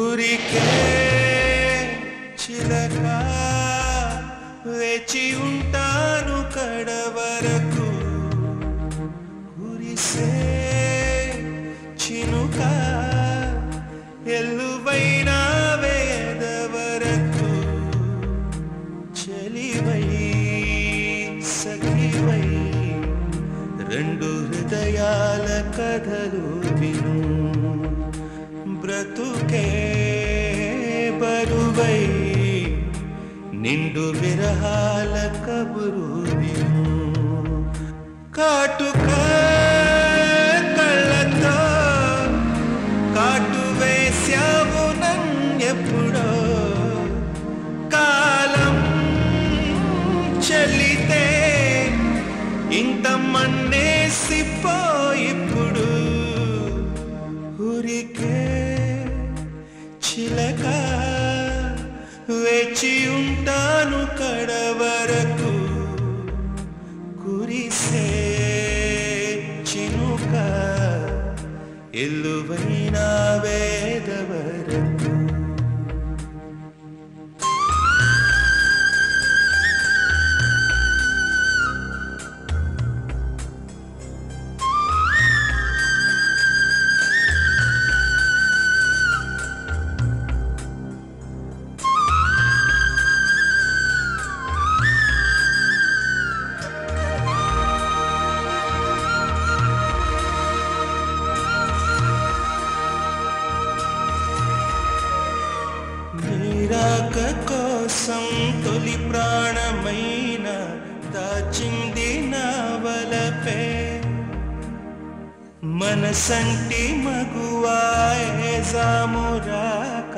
ఊరికే చిలక వేచి ఉంటాను కడవరకు. కురిసే చినుక ఎల్లువైన వేదవరకు. చెలివై సఖివై రెండు హృదయాల కథలు విను బ్రతుకే బరువై నిండు విరహాల కబురు విను కాటుక ఎల్లువైన నీరాక కోసం తొలి ప్రాణమైన దాచింది నా వలపే. మనసంటి మగువాయే జామురాక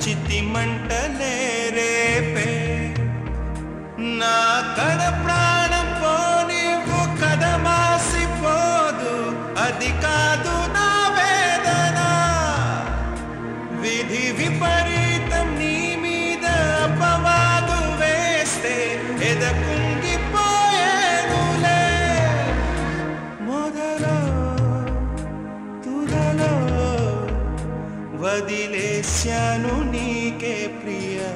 చితి మంటలే రేపే. నా కడ వదిలేశాను నీకే ప్రియా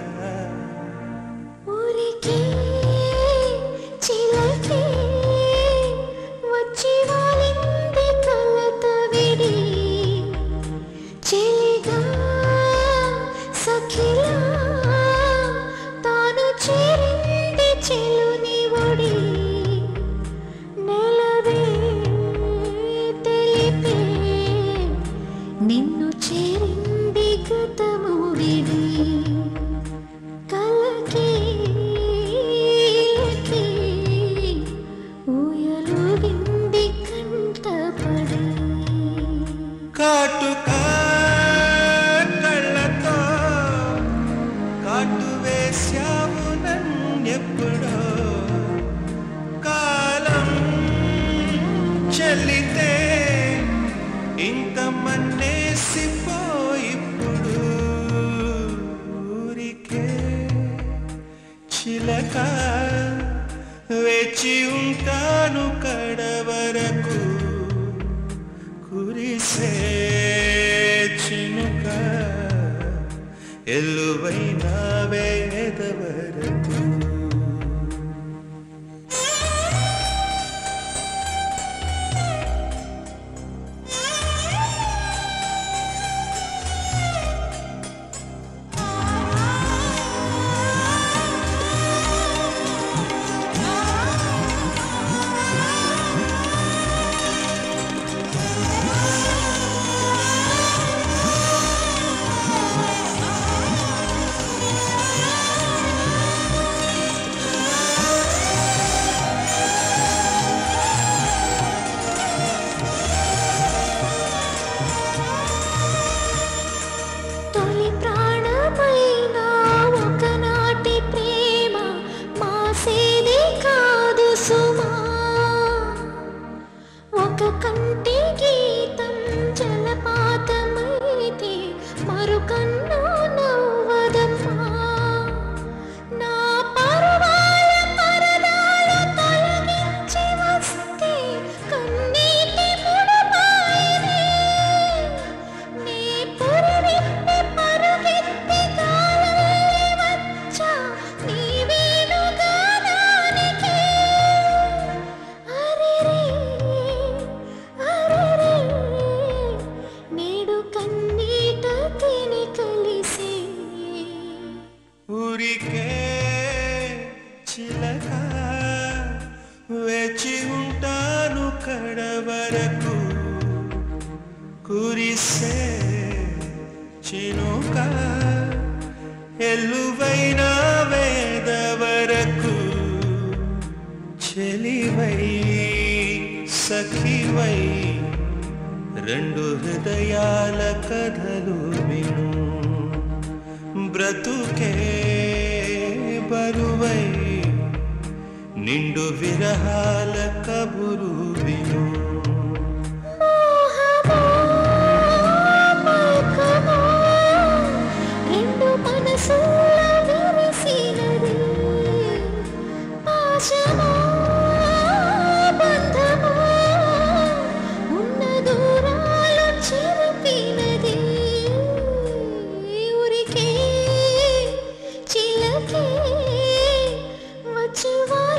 వేచి ఉంటాను కడవరకు. కురిసే చినుక ఎల్లువైన వేదవరకు మెరిసే చినుక ఎల్లువైన వేద వరకు చెలివై సఖివై రెండు హృదయాల కథలు విను. బ్రతుకే బరువై నిండు విరహాల కబురు வாழ்வா